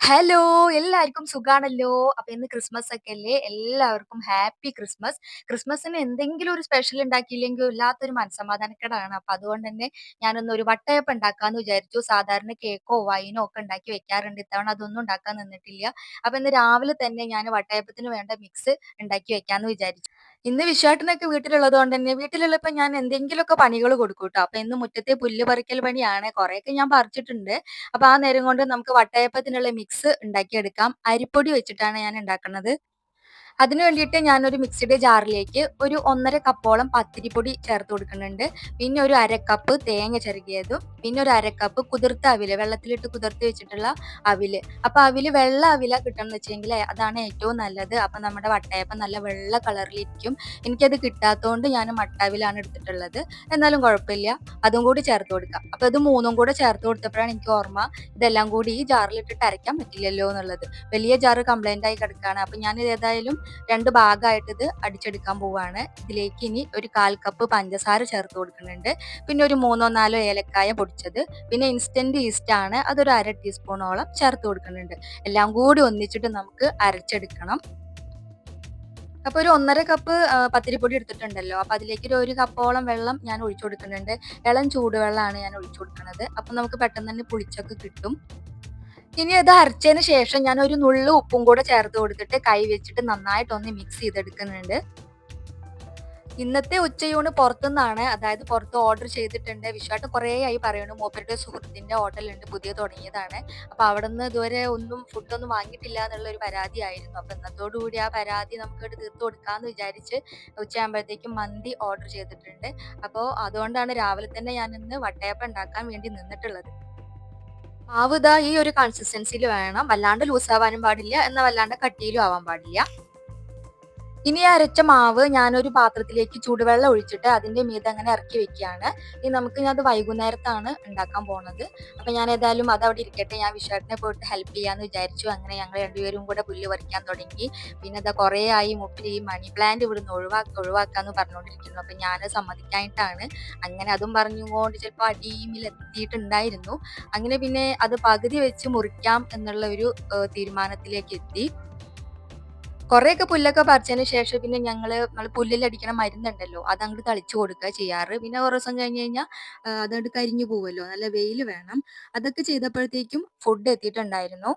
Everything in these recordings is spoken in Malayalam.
ഹലോ! എല്ലാവർക്കും സുഖാണല്ലോ? അപ്പൊ ഇന്ന് ക്രിസ്മസ് ഒക്കെ അല്ലേ? എല്ലാവർക്കും ഹാപ്പി ക്രിസ്മസ്. ക്രിസ്മസിന് എന്തെങ്കിലും ഒരു സ്പെഷ്യൽ ഉണ്ടാക്കിയില്ലെങ്കിൽ വല്ലാത്തൊരു മനസ്സമാധാനക്കേടാണ്. അപ്പൊ അതുകൊണ്ട് തന്നെ ഞാനൊന്ന് ഒരു വട്ടയപ്പം ഉണ്ടാക്കാന്ന് വിചാരിച്ചു. സാധാരണ കേക്കോ വൈനോ ഒക്കെ ഉണ്ടാക്കി വെക്കാറുണ്ട്. ഇത്തവണ അതൊന്നും ഉണ്ടാക്കാൻ നിന്നിട്ടില്ല. അപ്പൊ ഇന്ന് രാവിലെ തന്നെ ഞാൻ വട്ടയപ്പത്തിന് വേണ്ട മിക്സ് ഉണ്ടാക്കി വെക്കാന്ന് വിചാരിച്ചു. ഇന്ന് വിശ്വാട്ടനൊക്കെ വീട്ടിലുള്ളത് കൊണ്ട് തന്നെ വീട്ടിലുള്ളപ്പോ ഞാൻ എന്തെങ്കിലുമൊക്കെ പണികൾ കൊടുക്കും കേട്ടോ അപ്പൊ ഇന്ന് മുറ്റത്തെ പുല്ല് പറിക്കൽ പണിയാണ്. കുറെയൊക്കെ ഞാൻ പറിച്ചിട്ടുണ്ട്. അപ്പൊ ആ നേരം കൊണ്ട് നമുക്ക് വട്ടയപ്പത്തിനുള്ള മിക്സ് ഉണ്ടാക്കിയെടുക്കാം. അരിപ്പൊടി വെച്ചിട്ടാണ് ഞാൻ ഉണ്ടാക്കുന്നത്. അതിന് വേണ്ടിയിട്ട് ഞാനൊരു മിക്സിയുടെ ജാറിലേക്ക് ഒരു 1 1/2 കപ്പോളം പത്തിരിപ്പൊടി ചേർത്ത് കൊടുക്കുന്നുണ്ട്. പിന്നെ ഒരു 1/2 കപ്പ് തേങ്ങ ചെറുകിയതും പിന്നെ ഒരു 1/2 കപ്പ് കുതിർത്ത അവിൽ വെള്ളത്തിലിട്ട് കുതിർത്ത് വെച്ചിട്ടുള്ള അവിൽ. അപ്പൊ അവിൽ വെള്ള അവില കിട്ടണമെന്ന് വെച്ചെങ്കിൽ അതാണ് ഏറ്റവും നല്ലത്. അപ്പൊ നമ്മുടെ വട്ടയപ്പം നല്ല വെള്ള കളറിലിരിക്കും. എനിക്കത് കിട്ടാത്തതുകൊണ്ട് ഞാൻ മട്ടാവിലാണ് എടുത്തിട്ടുള്ളത്. എന്നാലും കുഴപ്പമില്ല. അതും കൂടി ചേർത്ത് കൊടുക്കാം. അപ്പൊ ഇത് മൂന്നും കൂടെ ചേർത്ത് കൊടുത്തപ്പോഴാണ് എനിക്ക് ഓർമ്മ ഇതെല്ലാം കൂടി ഈ ജാറിലിട്ടിട്ട് അരയ്ക്കാൻ പറ്റില്ലല്ലോ എന്നുള്ളത്. വലിയ ജാറ് കംപ്ലൈന്റ് ആയി കിടക്കുകയാണ്. അപ്പൊ ഞാൻ ഏതായാലും രണ്ട് ഭാഗമായിട്ട് ഇത് അടിച്ചെടുക്കാൻ പോവുകയാണ് ഇതിലേക്ക് ഇനി ഒരു 1/4 കപ്പ് പഞ്ചസാര ചേർത്ത് കൊടുക്കുന്നുണ്ട്. പിന്നെ ഒരു 3ഓ 4ഓ ഏലക്കായ പൊടിച്ചത്, പിന്നെ ഇൻസ്റ്റന്റ് ഈസ്റ്റ് ആണ് അതൊരു 1/2 ടീസ്പൂണോളം ചേർത്ത് കൊടുക്കുന്നുണ്ട്. എല്ലാം കൂടി ഒന്നിച്ചിട്ട് നമുക്ക് അരച്ചെടുക്കണം. അപ്പൊ ഒരു 1 1/2 കപ്പ് പത്തിരിപ്പൊടി എടുത്തിട്ടുണ്ടല്ലോ. അപ്പൊ അതിലേക്ക് ഒരു ഒരു കപ്പോളം വെള്ളം ഞാൻ ഒഴിച്ചു കൊടുക്കുന്നുണ്ട്. ഇളം ചൂടുവെള്ളമാണ് ഞാൻ ഒഴിച്ചു കൊടുക്കുന്നത്. അപ്പൊ നമുക്ക് പെട്ടെന്ന് തന്നെ പുളിച്ചൊക്കെ കിട്ടും. ഇനി അത് അരച്ചതിന് ശേഷം ഞാൻ ഒരു നുള്ളു ഉപ്പും കൂടെ ചേർത്ത് കൊടുത്തിട്ട് കൈ വെച്ചിട്ട് നന്നായിട്ടൊന്ന് മിക്സ് ചെയ്തെടുക്കുന്നുണ്ട്. ഇന്നത്തെ ഉച്ചയൂണ് പുറത്തുനിന്നാണ്. അതായത് പുറത്ത് ഓർഡർ ചെയ്തിട്ടുണ്ട്. വിശ്വാട്ട് കുറേ ആയി പറയുന്നു മൂപ്പരുടെ സുഹൃത്തിന്റെ ഹോട്ടലുണ്ട് പുതിയ തുടങ്ങിയതാണ്. അപ്പൊ നിന്ന് ഇതുവരെ ഒന്നും ഫുഡൊന്നും വാങ്ങിയിട്ടില്ല എന്നുള്ള ഒരു പരാതിയായിരുന്നു. അപ്പോൾ ഇന്നത്തോടുകൂടി ആ പരാതി നമുക്ക് തീർത്ത് കൊടുക്കാന്ന് വിചാരിച്ച് ഉച്ചയാകുമ്പോഴത്തേക്കും മന്തി ഓർഡർ ചെയ്തിട്ടുണ്ട്. അപ്പോൾ അതുകൊണ്ടാണ് രാവിലെ തന്നെ ഞാൻ ഇന്ന് വട്ടയപ്പം ഉണ്ടാക്കാൻ വേണ്ടി നിന്നിട്ടുള്ളത്. ദാ ഈ ഒരു കൺസിസ്റ്റൻസിയിൽ വേണം. വല്ലാണ്ട് ലൂസ് ആവാനും പാടില്ല. എന്നാൽ വല്ലാണ്ട് കട്ടിയിലും ആവാൻ പാടില്ല. ഇനി അരച്ച മാവ് ഞാനൊരു പാത്രത്തിലേക്ക് ചൂടുവെള്ളം ഒഴിച്ചിട്ട് അതിന്റെ മീത് അങ്ങനെ ഇറക്കി വെക്കുകയാണ്. ഇനി നമുക്ക് ഞാൻ അത് വൈകുന്നേരത്താണ് ഉണ്ടാക്കാൻ പോണത്. അപ്പൊ ഞാൻ ഏതായാലും അത് അവിടെ ഇരിക്കട്ടെ. ഞാൻ വിശ്വാട്ടിനെ പോയിട്ട് ഹെൽപ്പ് ചെയ്യാന്ന് വിചാരിച്ചു. അങ്ങനെ ഞങ്ങൾ രണ്ടുപേരും കൂടെ പുല്ല് പറിക്കാൻ തുടങ്ങി. പിന്നെ അതാ കുറേ ആയി മുപ്പിൽ ഈ മണി പ്ലാന്റ് ഇവിടുന്ന് ഒഴിവാക്ക ഒഴിവാക്കാന്ന് പറഞ്ഞുകൊണ്ടിരിക്കുന്നു. അപ്പൊ ഞാൻ സമ്മതിക്കാനായിട്ടാണ് അങ്ങനെ അതും പറഞ്ഞുകൊണ്ട് ചിലപ്പോൾ അടീമിൽ എത്തിയിട്ടുണ്ടായിരുന്നു. അങ്ങനെ പിന്നെ അത് പകുതി വെച്ച് മുറിക്കാം എന്നുള്ള ഒരു തീരുമാനത്തിലേക്ക് എത്തി. കുറെയൊക്കെ പുല്ലൊക്കെ പറിച്ചതിന് ശേഷം പിന്നെ ഞങ്ങൾ പുല്ലിൽ പുല്ലിലടിക്കണ മരുന്നുണ്ടല്ലോ അങ്ങട് തളിച്ചു കൊടുക്കുക ചെയ്യാറ്. പിന്നെ കുറേ ദിവസം കഴിഞ്ഞ് കഴിഞ്ഞാൽ അതങ്ങോട്ട് കരിഞ്ഞു പോവല്ലോ. നല്ല വെയിൽ വേണം. അതൊക്കെ ചെയ്തപ്പോഴത്തേക്കും ഫുഡ് എത്തിയിട്ടുണ്ടായിരുന്നു.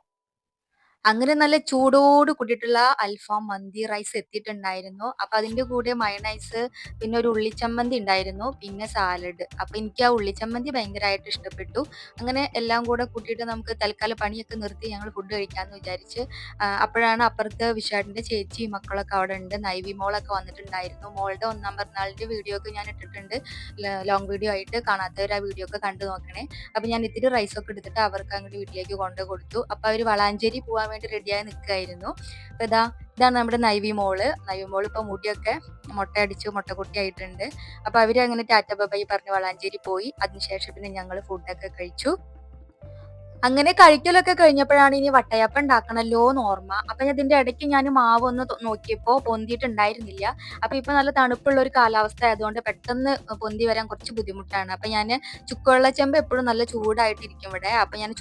അങ്ങനെ നല്ല ചൂടോട് കൂടിയിട്ടുള്ള അൽഫാം മന്തി റൈസ് എത്തിയിട്ടുണ്ടായിരുന്നു. അപ്പൊ അതിന്റെ കൂടെ മയണൈസ് പിന്നെ ഒരു ഉള്ളിച്ചമ്മന്തി ഉണ്ടായിരുന്നു. പിന്നെ സാലഡ്. അപ്പൊ എനിക്ക് ആ ഉള്ളിച്ചമ്മന്തി ഭയങ്കരമായിട്ട് ഇഷ്ടപ്പെട്ടു. അങ്ങനെ എല്ലാം കൂടെ കൂട്ടിയിട്ട് നമുക്ക് തൽക്കാലം പണിയൊക്കെ നിർത്തി ഞങ്ങൾ ഫുഡ് കഴിക്കാന്ന് വിചാരിച്ച് അപ്പോഴാണ് അപ്പുറത്ത് വിശാടിന്റെ ചേച്ചി മക്കളൊക്കെ അവിടെ ഉണ്ട്. നൈവി മോളൊക്കെ വന്നിട്ടുണ്ടായിരുന്നു. മോളുടെ ഒന്നാം പിറന്നാളിന്റെ വീഡിയോ ഒക്കെ ഞാൻ ഇട്ടിട്ടുണ്ട്. ലോങ് വീഡിയോ ആയിട്ട്. കാണാത്തവർ ആ വീഡിയോ ഒക്കെ കണ്ടു നോക്കണേ. അപ്പൊ ഞാൻ ഇത്തിരി റൈസ് ഒക്കെ എടുത്തിട്ട് അവർക്ക് അങ്ങോട്ട് വീട്ടിലേക്ക് കൊണ്ടു കൊടുത്തു. അപ്പൊ അവർ വളാഞ്ചേരി പോവാൻ വേണ്ടി റെഡിയായി നിൽക്കുകയായിരുന്നു അപ്പൊ ഇതാ ഇതാണ് നമ്മുടെ നൈവി മോൾ. നൈവി മോൾ ഇപ്പൊ മുടിയൊക്കെ മുട്ട അടിച്ചു മുട്ടക്കുട്ടി ആയിട്ടുണ്ട്. അപ്പൊ അവർ അങ്ങനെ ടാറ്റ ബൈ ബൈ പറഞ്ഞ് വളാഞ്ചേരി പോയി. അതിനുശേഷം പിന്നെ ഞങ്ങൾ ഫുഡൊക്കെ കഴിച്ചു. അങ്ങനെ കഴിക്കലൊക്കെ കഴിഞ്ഞപ്പോഴാണ് ഇനി വട്ടയപ്പം ഉണ്ടാക്കണല്ലോ എന്ന് ഓർമ്മ. അപ്പൊ ഇതിന്റെ ഇടയ്ക്ക് ഞാൻ മാവ് ഒന്ന് നോക്കിയപ്പോൾ നോക്കിയപ്പോ പൊന്തിയിട്ടുണ്ടായിരുന്നില്ല. അപ്പൊ ഇപ്പൊ നല്ല തണുപ്പുള്ള ഒരു കാലാവസ്ഥ ആയതുകൊണ്ട് പെട്ടെന്ന് പൊന്തി വരാൻ കുറച്ച് ബുദ്ധിമുട്ടാണ്. അപ്പൊ ഞാൻ ചെമ്പ് എപ്പോഴും നല്ല ചൂടായിട്ടിരിക്കും ഇവിടെ. അപ്പൊ ഞാൻ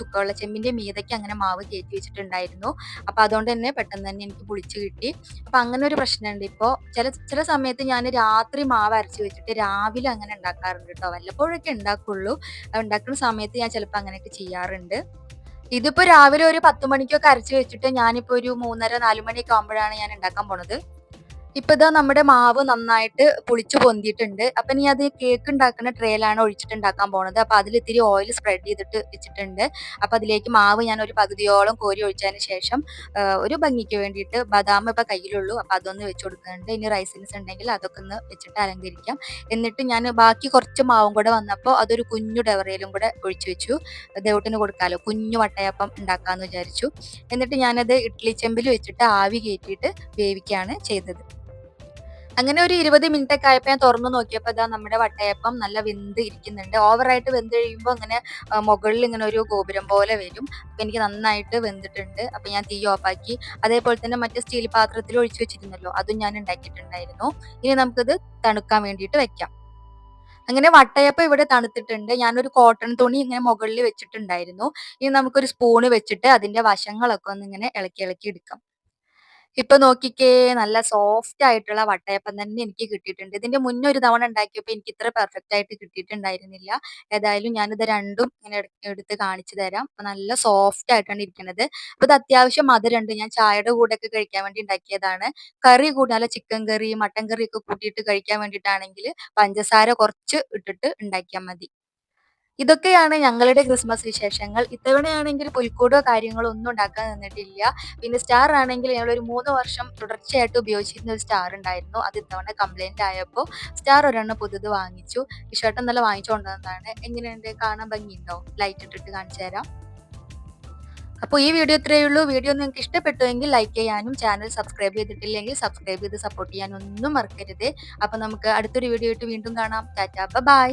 ചെമ്പിന്റെ മീതയ്ക്ക് അങ്ങനെ മാവ് കയറ്റി വെച്ചിട്ടുണ്ടായിരുന്നു. അപ്പൊ അതുകൊണ്ട് തന്നെ പെട്ടെന്ന് തന്നെ എനിക്ക് പുളിച്ചു കിട്ടി. അപ്പൊ അങ്ങനെ ഒരു പ്രശ്നമുണ്ട് ഇപ്പൊ. ചില ചില സമയത്ത് ഞാൻ രാത്രി മാവ് അരച്ച് വെച്ചിട്ട് രാവിലെ അങ്ങനെ ഉണ്ടാക്കാറുണ്ട് കേട്ടോ വല്ലപ്പോഴൊക്കെ ഉണ്ടാക്കുള്ളൂ. ഉണ്ടാക്കുന്ന സമയത്ത് ഞാൻ ചിലപ്പോൾ അങ്ങനെയൊക്കെ ചെയ്യാറുണ്ട്. ഇതിപ്പോ രാവിലെ ഒരു 10 മണിക്കൊക്കെ അരച്ച് വെച്ചിട്ട് ഞാനിപ്പോ ഒരു 3:30 4 മണിയൊക്കെ ആവുമ്പോഴാണ് ഞാൻ ഉണ്ടാക്കാൻ പോണത്. ഇപ്പൊ ഇതാ നമ്മുടെ മാവ് നന്നായിട്ട് പുളിച്ച് പൊന്തിയിട്ടുണ്ട്. അപ്പൊ ഇനി അത് കേക്ക് ഉണ്ടാക്കുന്ന ട്രേയിലാണ് ഒഴിച്ചിട്ട് ഉണ്ടാക്കാൻ പോണത്. അപ്പൊ അതിൽ ഇത്തിരി ഓയിൽ സ്പ്രെഡ് ചെയ്തിട്ട് വെച്ചിട്ടുണ്ട്. അപ്പൊ അതിലേക്ക് മാവ് ഞാൻ ഒരു പകുതിയോളം കോരി ഒഴിച്ചതിന് ശേഷം ഒരു ഭംഗിക്ക് വേണ്ടിയിട്ട് ബദാം ഇപ്പൊ കയ്യിലുള്ളൂ. അപ്പൊ അതൊന്ന് വെച്ച് കൊടുക്കുന്നുണ്ട്. ഇനി റൈസിൻസ് ഉണ്ടെങ്കിൽ അതൊക്കെ ഒന്ന് വെച്ചിട്ട് അലങ്കരിക്കാം. എന്നിട്ട് ഞാൻ ബാക്കി കുറച്ച് മാവും കൂടെ വന്നപ്പോൾ അതൊരു കുഞ്ഞു ഡവറയിലും കൂടെ ഒഴിച്ചു വെച്ചു. ദേവട്ടിന് കൊടുക്കാലോ. കുഞ്ഞു വട്ടയപ്പം ഉണ്ടാക്കാന്ന് വിചാരിച്ചു. എന്നിട്ട് ഞാനത് ഇഡ്ലി ചെമ്പിൽ വെച്ചിട്ട് ആവി കയറ്റിയിട്ട് വേവിക്കുകയാണ് ചെയ്തത്. അങ്ങനെ ഒരു 20 മിനിറ്റ് ഒക്കെ ആയപ്പോ ഞാൻ തുറന്നു നോക്കിയപ്പോൾ ഇതാ നമ്മുടെ വട്ടയപ്പം നല്ല വെന്ത് ഇരിക്കുന്നുണ്ട്. ഓവറായിട്ട് വെന്ത് കഴിയുമ്പോ ഇങ്ങനെ ആഹ് മുകളിൽ ഇങ്ങനെ ഒരു ഗോപുരം പോലെ വരും. അപ്പൊ എനിക്ക് നന്നായിട്ട് വെന്തിട്ടുണ്ട്. അപ്പൊ ഞാൻ തീ ഓഫാക്കി. അതേപോലെ തന്നെ മറ്റേ സ്റ്റീൽ പാത്രത്തിൽ ഒഴിച്ചു വെച്ചിരുന്നല്ലോ അതും ഞാൻ ഉണ്ടാക്കിയിട്ടുണ്ടായിരുന്നു. ഇനി നമുക്കിത് തണുക്കാൻ വേണ്ടിയിട്ട് വെക്കാം. അങ്ങനെ വട്ടയപ്പം ഇവിടെ തണുത്തിട്ടുണ്ട് ഞാനൊരു കോട്ടൺ തുണി ഇങ്ങനെ മുകളിൽ വെച്ചിട്ടുണ്ടായിരുന്നു ഇനി നമുക്കൊരു സ്പൂണ് വെച്ചിട്ട് അതിന്റെ വശങ്ങളൊക്കെ ഒന്ന് ഇങ്ങനെ ഇളക്കി ഇളക്കി എടുക്കാം ഇപ്പൊ നോക്കിക്കേ നല്ല സോഫ്റ്റ് ആയിട്ടുള്ള വട്ടയപ്പം തന്നെ എനിക്ക് കിട്ടിയിട്ടുണ്ട്. ഇതിന്റെ മുന്നേ ഒരു തവണ ഉണ്ടാക്കിയപ്പോ എനിക്ക് ഇത്ര പെർഫെക്റ്റ് ആയിട്ട് കിട്ടിയിട്ടുണ്ടായിരുന്നില്ല. ഏതായാലും ഞാനിത് രണ്ടും ഇങ്ങനെ എടു എടുത്ത് കാണിച്ചു തരാം. അപ്പൊ നല്ല സോഫ്റ്റ് ആയിട്ടാണ് ഇരിക്കുന്നത്. അപ്പൊ ഇത് അത്യാവശ്യം മധുരമുണ്ട് ഞാൻ ചായയുടെ കൂടെ ഒക്കെ കഴിക്കാൻ വേണ്ടി ഉണ്ടാക്കിയതാണ്. കറി കൂട്ടാൻ ചിക്കൻ കറി, മട്ടൻ കറി ഒക്കെ കൂട്ടിയിട്ട് കഴിക്കാൻ വേണ്ടിയിട്ടാണെങ്കിൽ പഞ്ചസാര കുറച്ച് ഇട്ടിട്ട് ഉണ്ടാക്കിയാൽ മതി. ഇതൊക്കെയാണ് ഞങ്ങളുടെ ക്രിസ്മസ് വിശേഷങ്ങൾ. ഇത്തവണയാണെങ്കിൽ പുൽക്കൂടോ കാര്യങ്ങളോ ഒന്നും ഉണ്ടാക്കാൻ നിന്നിട്ടില്ല. പിന്നെ സ്റ്റാർ ആണെങ്കിൽ ഞങ്ങൾ ഒരു മൂന്ന് വർഷം തുടർച്ചയായിട്ട് ഉപയോഗിച്ചിരുന്ന ഒരു സ്റ്റാർ ഉണ്ടായിരുന്നു. അത് ഇത്തവണ കംപ്ലൈന്റ് ആയപ്പോൾ സ്റ്റാർ ഒരെണ്ണം പുതുത് വാങ്ങിച്ചു. വിശ്വട്ടം നല്ല വാങ്ങിച്ചുകൊണ്ടുവന്നതാണ് എങ്ങനെയുണ്ട്? കാണാൻ ഭംഗിയുണ്ടോ? ലൈറ്റ് ഇട്ടിട്ട് കാണിച്ചു തരാം. അപ്പോൾ ഈ വീഡിയോ ഇത്രയേ ഉള്ളൂ. വീഡിയോ നിങ്ങൾക്ക് ഇഷ്ടപ്പെട്ടുവെങ്കിൽ ലൈക്ക് ചെയ്യാനും ചാനൽ സബ്സ്ക്രൈബ് ചെയ്തിട്ടില്ലെങ്കിൽ സബ്സ്ക്രൈബ് ചെയ്ത് സപ്പോർട്ട് ചെയ്യാനൊന്നും മറക്കരുത്. അപ്പോൾ നമുക്ക് അടുത്തൊരു വീഡിയോ ആയിട്ട് വീണ്ടും കാണാം. Tata bye.